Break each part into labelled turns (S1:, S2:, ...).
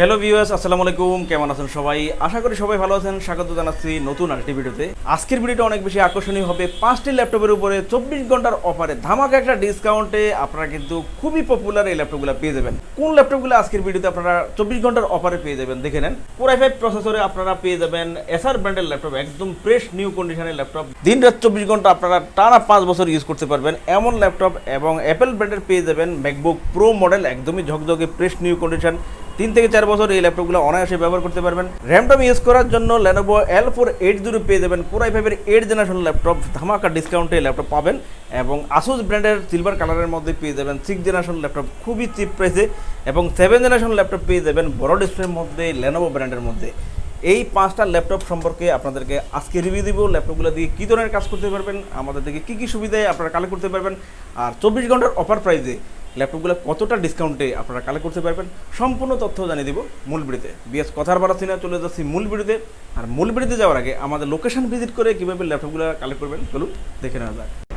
S1: Hello viewers আসসালামু আলাইকুম, কেমন আছেন সবাই? আশা করি সবাই ভালো আছেন। স্বাগত জানাচ্ছি নতুন আরেকটি ভিডিওতে। আজকের ভিডিওটা অনেক বেশি আকর্ষণীয় হবে। পাঁচটি ল্যাপটপের উপরে চব্বিশ ঘণ্টার অফারে ধামাকা একটা ডিসকাউন্টে আপনারা কিন্তু খুবই পপুলার এই ল্যাপটপগুলো পেয়ে যাবেন। কোন ল্যাপটপগুলো আজকের ভিডিওতে আপনারা চব্বিশ ঘণ্টার অফারে পেয়ে যাবেন দেখে নেন। কোরাই ফাইভ প্রসেসরে আপনারা পেয়ে যাবেন এসআর ব্র্যান্ডের ল্যাপটপ, একদম ফ্রেশ নিউ কন্ডিশনের ল্যাপটপ। দিন রাত চব্বিশ ঘণ্টা আপনারা টানা পাঁচ বছর ইউজ করতে পারবেন এমন ল্যাপটপ এবং অ্যাপেল ব্র্যান্ডের পেয়ে যাবেন ম্যাকবুক প্রো মডেল একদমই ঝকঝকে ফ্রেশ নিউ কন্ডিশন তিন থেকে চার বছর এই ল্যাপটপগুলো অনায়াসে ব্যবহার করতে পারবেন। র্যামটম ইউজ করার জন্য Lenovo L four eight zero পেয়ে যাবেন। পুরাই ফাইভের এইট জেনারেশন ল্যাপটপ, ধামাকা ডিসকাউন্টে ল্যাপটপ পাবেন এবং আসুস ব্র্যান্ডের সিলভার কালারের মধ্যে পেয়ে যাবেন সিক্স জেনারেশন ল্যাপটপ, খুবই চিপ প্রাইসে এবং সেভেন জেনারেশন ল্যাপটপ পেয়ে যাবেন বড় ডিসপ্লের মধ্যে লেনোভো ব্র্যান্ডের মধ্যে। এই পাঁচটা ল্যাপটপ সম্পর্কে আপনাদেরকে আজকে রিভিউ দিব, ল্যাপটপগুলো দিয়ে কী ধরনের কাজ করতে পারবেন, আমাদের থেকে কী কী সুবিধায় আপনারা কালেক্ট করতে পারবেন, আর চব্বিশ ঘণ্টার অফার প্রাইসে ল্যাপটপগুলো কতটা ডিসকাউন্টে আপনারা কালেক্ট করতে পারবেন, সম্পূর্ণ তথ্য জানিয়ে দিব মূল বিড়িতে বিএস কথার বাড়াচ্ছি না চলে যাচ্ছি মূল বিড়িতে আর মূল বিড়িতে যাওয়ার আগে আমাদের লোকেশন ভিজিট করে কীভাবে ল্যাপটপগুলো কালেক্ট করবেন চলুন দেখে নেওয়া যাক।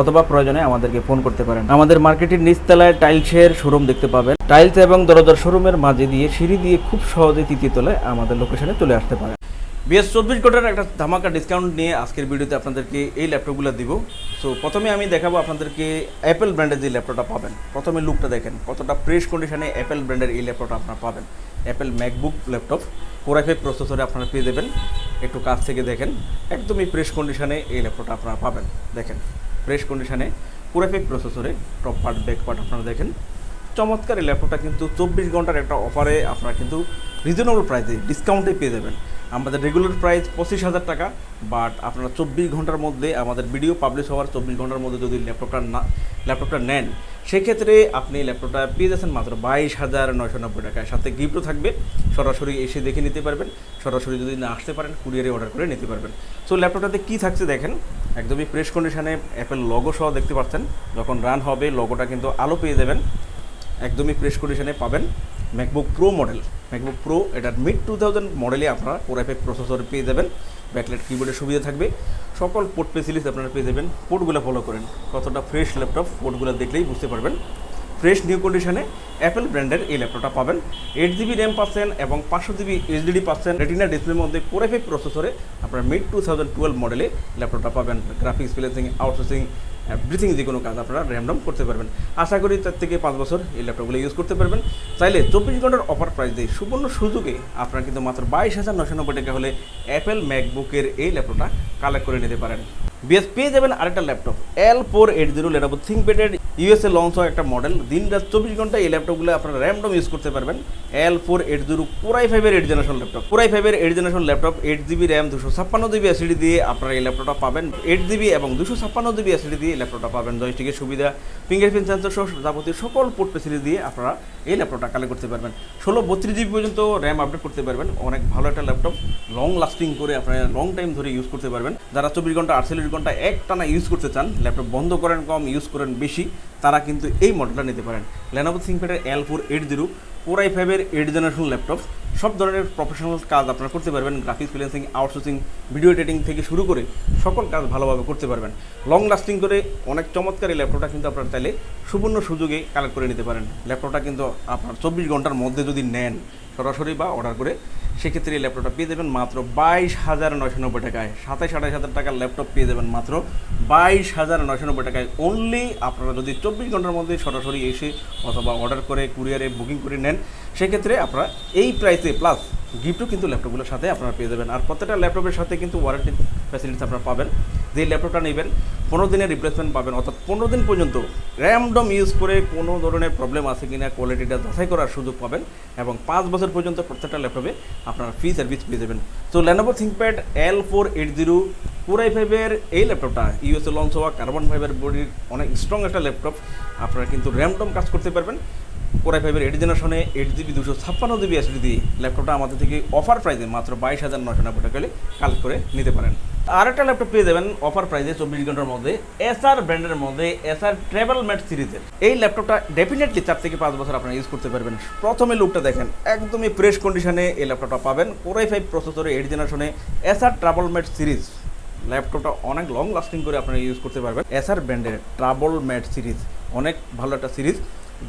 S1: অথবা প্রয়োজনে আমাদেরকে ফোন করতে পারেন। আমাদের মার্কেটের নিচতলায় টাইলসের শোরুম দেখতে পাবেন। টাইলস এবং দরজার শোরুমের মাঝে দিয়ে সিঁড়ি দিয়ে খুব সহজে তৃতীয় তলায় আমাদের লোকেশনে চলে আসতে পারেন। বিএস চব্বিশ ঘণ্টার একটা ধামাকা ডিসকাউন্ট নিয়ে আজকের ভিডিওতে আপনাদেরকে এই ল্যাপটপগুলো দিব। সো প্রথমে আমি দেখাবো আপনাদেরকে অ্যাপেল ব্র্যান্ডের যে ল্যাপটপটা পাবেন। প্রথমে লুকটা দেখেন, কতটা ফ্রেশ কন্ডিশনে অ্যাপেল ব্র্যান্ডের এই ল্যাপটপটা আপনারা পাবেন। Apple MacBook laptop core i five প্রসেসরে আপনারা পেয়ে দেবেন একটু কাছ থেকে দেখেন, একদমই ফ্রেশ কন্ডিশনে এই ল্যাপটপটা আপনারা পাবেন। দেখেন। ফ্রেশ কন্ডিশনে পুরাফিক প্রসেসরে টপ পার্ট ব্যাক পার্ট আপনারা দেখেন। চমৎকার এই ল্যাপটপটা কিন্তু চব্বিশ ঘণ্টার একটা অফারে আপনারা কিন্তু রিজনেবল প্রাইসে ডিসকাউন্টে পেয়ে যাবেন। আমাদের রেগুলার প্রাইস পঁচিশ হাজার টাকা বাট আপনারা চব্বিশ ঘণ্টার মধ্যে আমাদের ভিডিও পাবলিশ হওয়ার চব্বিশ ঘণ্টার মধ্যে যদি ল্যাপটপটা না ল্যাপটপটা নেন সেক্ষেত্রে আপনি ল্যাপটপটা পেয়ে যাচ্ছেন মাত্র বাইশ হাজার নয়শো নব্বই টাকায়। সাথে গিফটও থাকবে। সরাসরি এসে দেখে নিতে পারবেন। সরাসরি যদি না আসতে পারেন কুরিয়ারে অর্ডার করে নিতে পারবেন। সো ল্যাপটপটাতে কী থাকছে দেখেন? একদমই প্রেস কন্ডিশনে অ্যাপেল লগো সহ দেখতে পাচ্ছেন। যখন রান হবে লগোটা কিন্তু আলো পেয়ে দেবেন একদমই প্রেস কন্ডিশনে পাবেন। MacBook Pro model MacBook Pro এটার মিড টু থাউজেন্ড মডেলে আপনারা ফোর এফ প্রসেসর পেয়ে যাবেন। ব্যাকলাইট কিবোর্ডের সুবিধা থাকবে। সকল পোর্ট ফেসিলিটি আপনারা পেয়ে যাবেন। পোর্টগুলো ফলো করেন। কতটা ফ্রেশ ল্যাপটপ পোর্টগুলো দেখলেই বুঝতে পারবেন। ফ্রেশ নিউ কন্ডিশনে অ্যাপেল ব্র্যান্ডের এই ল্যাপটপটা পাবেন। এইট জিবি র্যাম পাচ্ছেন এবং পাঁচশো জিবি এইচডিডি পাচ্ছেন। রেটিনা ডিসপ্লের মধ্যে কোর প্রসেসরে আপনার মিড টু থাউজেন্ড টুয়েলভ মডেলে ল্যাপটপটা পাবেন। গ্রাফিক্স প্লেসিং আউটসোর্সিং এভরিথিং যে কোনো কাজ আপনারা র্যামডম করতে পারবেন। আশা করি তার থেকে পাঁচ বছর এই ল্যাপটপগুলো ইউজ করতে পারবেন। চাইলে চব্বিশ ঘণ্টার অফার প্রাইস দিয়ে সুবর্ণ সুযোগে আপনারা কিন্তু মাত্র বাইশ হাজার নশো নব্বই টাকা হলে অ্যাপেল ম্যাকবুকের এই ল্যাপটপটা কালেক্ট করে নিতে পারেন। বিএস পেয়ে যাবেন আরেকটা laptop L four eight zero laptop থিঙ্কপ্যাডের USA launch হওয়া একটা মডেল দিন রাত চব্বিশ ঘণ্টা এই ল্যাপটপগুলো আপনারা র্যামডম ইউজ করতে পারবেন। এল ফোর এইট জিরো পুরাই ফাইভের এইট জেনারেশন ল্যাপটপ পুরাই ফাইভের eight generation laptop eight GB RAM দুশো ছাপ্পান্ন জিবি এসিডি দিয়ে আপনারা এই ল্যাপটপটা পাবেন। এইট জিবি এবং দুশো ছাপ্পান্ন জিবি এসিডি দিয়ে ল্যাপটপটা পাবেন। জয়স্টিকের সুবিধা ফিঙ্গারপ্রিন্ট সেন্সর সহ যাবতীয় সকল পোর্ট ফেসিলিটি দিয়ে আপনারা এই ল্যাপটপটা কালেক্ট করতে পারবেন। ষোলো বত্রিশ জিবি পর্যন্ত র্যাম আপডেট করতে পারবেন। অনেক ভালো একটা ল্যাপটপ লং লাস্টিং করে আপনারা লং টাইম ধরে ইউজ করতে পারবেন। যারা চব্বিশ ঘণ্টা আটচল্লিশ ঘণ্টা এক টানা ইউজ করতে চান ল্যাপটপ বন্ধ করেন কম ইউজ করেন বেশি। তারা কিন্তু এই মডেলটা নিতে পারেন। Lenovo থিঙ্কপ্যাডের L four eight zero four I ফাইভের এইট জেনারেশন ল্যাপটপ সব ধরনের প্রফেশনাল কাজ আপনারা করতে পারবেন graphics freelancing outsourcing video editing থেকে শুরু করে সকল কাজ ভালোভাবে করতে পারবেন। লং লাস্টিং করে অনেক চমৎকার এই ল্যাপটপটা কিন্তু আপনারা চাইলে সুবর্ণ সুযোগে কালেক্ট করে নিতে পারেন। ল্যাপটপটা কিন্তু আপনার চব্বিশ ঘণ্টার মধ্যে যদি নেন, সরাসরি বা অর্ডার করে সেক্ষেত্রে এই ল্যাপটপটা পেয়ে যাবেন মাত্র বাইশ হাজার নয়শো নব্বই টাকায়। সাতাশ আঠাশ হাজার টাকার ল্যাপটপ পেয়ে যাবেন মাত্র বাইশ হাজার নয়শো নব্বই টাকায়। অনলি আপনারা যদি চব্বিশ ঘণ্টার মধ্যে সরাসরি এসে অথবা অর্ডার করে কুরিয়ারে বুকিং করে নেন, সেক্ষেত্রে আপনারা এই প্রাইসে প্লাস গিফটও কিন্তু ল্যাপটপগুলোর সাথে আপনারা পেয়ে যাবেন। আর প্রত্যেকটা ল্যাপটপের সাথে কিন্তু ওয়ারেন্টি ফ্যাসিলিটিস আপনারা পাবেন। যে ল্যাপটপটা নেবেন, পনেরো দিনের রিপ্লেসমেন্ট পাবেন, অর্থাৎ পনেরো দিন পর্যন্ত র্যামডম ইউজ করে কোনো ধরনের প্রবলেম আছে কি না কোয়ালিটিটা যাচাই করার সুযোগ পাবেন এবং পাঁচ বছর পর্যন্ত প্রত্যেকটা ল্যাপটপে আপনারা ফ্রি সার্ভিস পেয়ে যাবেন। তো Lenovo ThinkPad L four eight zero four I ফাইভের এই ল্যাপটপটা ইউএসএ লঞ্চ হওয়া কার্বন ফাইবার বডির অনেক স্ট্রং একটা ল্যাপটপ আপনারা কিন্তু র্যামডম কাজ করতে পারবেন। কোরাই ফাইভের এইট জেনারেশনে এইট জিবি দুশো ছাপ্পান্ন জিবি এসডি দিয়ে ল্যাপটপটা আমাদের থেকে অফার প্রাইসে মাত্র বাইশ হাজার নশো নব্বই টাকা কালেক্ট করে নিতে পারেন। আর একটা ল্যাপটপ পেয়ে যাবেন অফার প্রাইসে চব্বিশ ঘণ্টার মধ্যে এসআর ব্র্যান্ডের মধ্যে এসআর ট্রাভেল ম্যাট সিরিজের এই ল্যাপটপটা ডেফিনেটলি চার থেকে পাঁচ বছর আপনারা ইউজ করতে পারবেন। প্রথমে লুকটা দেখেন, একদমই ফ্রেশ কন্ডিশনে এই ল্যাপটপটা পাবেন। কোরাই ফাইভ প্রসেসরে এইট জেনারেশনে এসআর ট্রাভেল ম্যাট সিরিজ ল্যাপটপটা অনেক লং লাস্টিং করে আপনারা ইউজ করতে পারবেন। এসআর ব্র্যান্ডের ট্রাবল ম্যাট সিরিজ অনেক ভালো একটা সিরিজ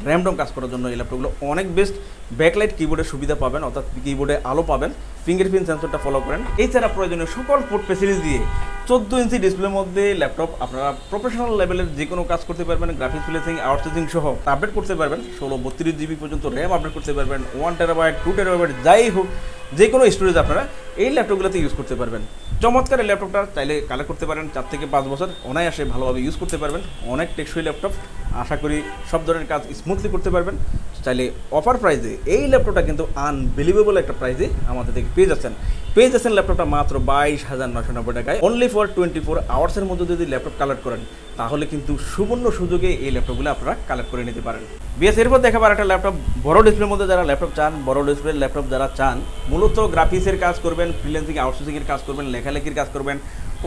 S1: র্যামডম কাজ করার জন্য এই ল্যাপটপগুলো অনেক বেস্ট ব্যাকলাইট কিবোর্ডের সুবিধা পাবেন, অর্থাৎ কিবোর্ডে আলো পাবেন ফিঙ্গারপ্রিন্ট সেন্সরটা ফলো করেন। এছাড়া প্রয়োজনীয় সকল পোর্ট ফেসিলিটি দিয়ে চোদ্দ ইঞ্চি ডিসপ্লের মধ্যে ল্যাপটপ আপনারা প্রফেশনাল লেভেলের যে কোনো কাজ করতে পারবেন গ্রাফিক্স ফিলেসিং আউটসোর্সিং সহ আপডেট করতে পারবেন। ষোলো, বত্রিশ জিবি পর্যন্ত র্যাম আপডেট করতে পারবেন ওয়ান টেরাবাইট টু টেরাবাইট যাই হোক যে কোনো স্টোরেজ আপনারা এই ল্যাপটপগুলোতে ইউজ করতে পারবেন। চমৎকার এই ল্যাপটপটা চাইলে কালেক্ট করতে পারেন, চার থেকে পাঁচ বছর, অনায়াসে ভালোভাবে ইউজ করতে পারবেন। অনেক টেকসই ল্যাপটপ আশা করি সব ধরনের কাজ স্মুথলি করতে পারবেন। চাইলে অফার প্রাইসে এই ল্যাপটপটা কিন্তু আনবিলিভেবল একটা প্রাইসে আমাদের থেকে পেয়ে যাচ্ছেন। পেয়ে যাচ্ছেন ল্যাপটপটা মাত্র বাইশ হাজার নশো নব্বই টাকায়। অনলি ফর টোয়েন্টি ফোর আওয়ার্সের মধ্যে যদি ল্যাপটপ কালেক্ট করেন, তাহলে কিন্তু সুবর্ণ সুযোগে এই ল্যাপটপগুলো আপনারা কালেক্ট করে নিতে পারেন। বিএস, এরপর দেখাবার একটা ল্যাপটপ বড় ডিসপ্লের মধ্যে যারা ল্যাপটপ চান, বড় ডিসপ্লের ল্যাপটপ যারা চান, মূলত গ্রাফিক্সের কাজ করবেন ফ্রিল্যান্সিং আউটসোর্সিংয়ের কাজ করবেন, লেখালেখির কাজ করবেন।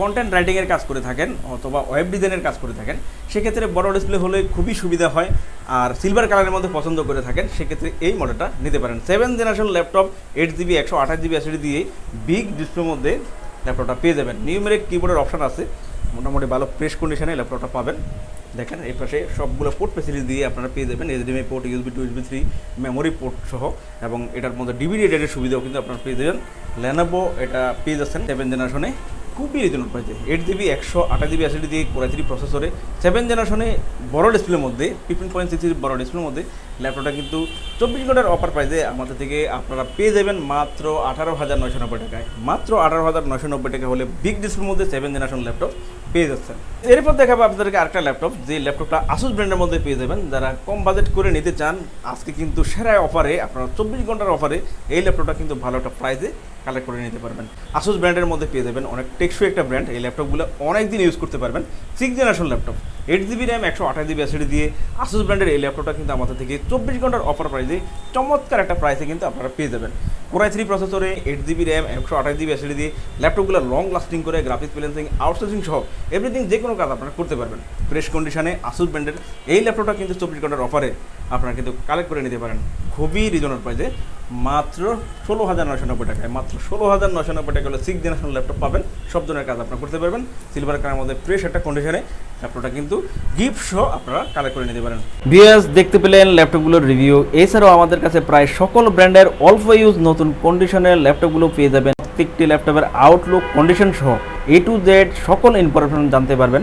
S1: কন্টেন্ট রাইটিংয়ের কাজ করে থাকেন অথবা ওয়েব ডিজাইনের কাজ করে থাকেন, সেক্ষেত্রে বড় ডিসপ্লে হলে খুবই সুবিধা হয় আর সিলভার কালারের মধ্যে পছন্দ করে থাকেন, সেক্ষেত্রে এই মডেলটা নিতে পারেন। Seven generation laptop eight GB একশো আঠাশ জিবি এসডি দিয়ে বিগ ডিসপ্লের মধ্যে ল্যাপটপটা পেয়ে যাবেন। নিউমেরিক কিবোর্ডের অপশান আছে, মোটামুটি ভালো প্রেস কন্ডিশনে ল্যাপটপটা পাবেন। দেখেন, এই পাশে সবগুলো পোর্ট ফেসিলিটি দিয়ে আপনারা পেয়ে যাবেন HDMI port USB two USB three memory port সহ, এবং এটার মধ্যে ডিভিডি রেটের সুবিধাও কিন্তু আপনারা পেয়ে যাবেন। ল্যানোভো এটা পেয়ে যাচ্ছেন সেভেন জেনারেশনে খুবই রিজনেবল পাইছে এইট জিবি একশো আঠাশ জিবি অ্যাসিডি দিয়ে কোরা থ্রি প্রসেসরে সেভেন জেনারেশনে বড় ডিসপ্লের মধ্যে ফিফটিন পয়েন্ট সিক্স বড় ডিসপ্লের মধ্যে ল্যাপটপটা কিন্তু চব্বিশ ঘণ্টার অফার প্রাইসে আমাদের থেকে আপনারা পেয়ে যাবেন মাত্র আঠারো হাজার নয়শো নব্বই টাকায়। মাত্র আঠারো হাজার নয়শো নব্বই টাকা হলে বিগ ডিসপ্লের মধ্যে সেভেন জেনারেশন ল্যাপটপ পেয়ে যাচ্ছেন। এরপর দেখাবো আপনাদেরকে আরেকটা ল্যাপটপ যে ল্যাপটপটা আসুস ব্র্যান্ডের মধ্যে পেয়ে যাবেন। যারা কম বাজেট করে নিতে চান, আজকে কিন্তু সেরা অফারে আপনারা চব্বিশ ঘণ্টার অফারে এই ল্যাপটপটা কিন্তু ভালো একটা প্রাইসে কালেক্ট করে নিতে পারবেন। আসুস ব্র্যান্ডের মধ্যে পেয়ে যাবেন অনেক টেকসই একটা ব্র্যান্ড এই ল্যাপটপগুলো অনেক দিন ইউজ করতে পারবেন। Six generation laptop eight GB RAM একশো আঠাশ জিবি অ্যাসিডি দিয়ে আসুস ব্র্যান্ডের এই ল্যাপটপটা কিন্তু আমাদের থেকে চব্বিশ ঘণ্টার অফার প্রাইসে চমৎকার একটা প্রাইসে কিন্তু আপনারা পেয়ে যাবেন। কোরাই থ্রি প্রসেসরে এইট জিবি র্যাম একশো আঠাশ জিবি অ্যাসিডি দিয়ে ল্যাপটপগুলো লং লাস্টিং করে গ্রাফিক্স ব্যালেন্সিং আউটসোর্সিং সহ এভরিথিং যে কোনো কাজ আপনারা করতে পারবেন। ফ্রেশ কন্ডিশনে আসুস ব্র্যান্ডের এই ল্যাপটপটা কিন্তু চব্বিশ ঘণ্টার অফারে আপনারা কিন্তু কালেক্ট করে নিতে পারেন। খুবই রিজনেবল প্রাইসে মাত্র ষোলো হাজার নয়শো নব্বই টাকায়। মাত্র ষোলো হাজার নয়শো নব্বই টাকা হলে সিক্স জেনারেশন ল্যাপটপ পাবেন। সব ধরনের কাজ আপনারা করতে পারবেন। সিলভার কালার মধ্যে ফ্রেশ একটা কন্ডিশনে ল্যাপটপটা কিন্তু গিফট সহ আপনারা কালেক্ট করে নিতে পারেন। বিএস দেখতে পেলেন ল্যাপটপগুলোর রিভিউ এছাড়াও আমাদের কাছে প্রায় সকল ব্র্যান্ডের অল্প ইউজ নতুন কন্ডিশনের ল্যাপটপগুলো পেয়ে যাবেন। প্রত্যেকটি ল্যাপটপের আউটলুক কন্ডিশন সহ এ টু জেড সকল ইনফরমেশন জানতে পারবেন।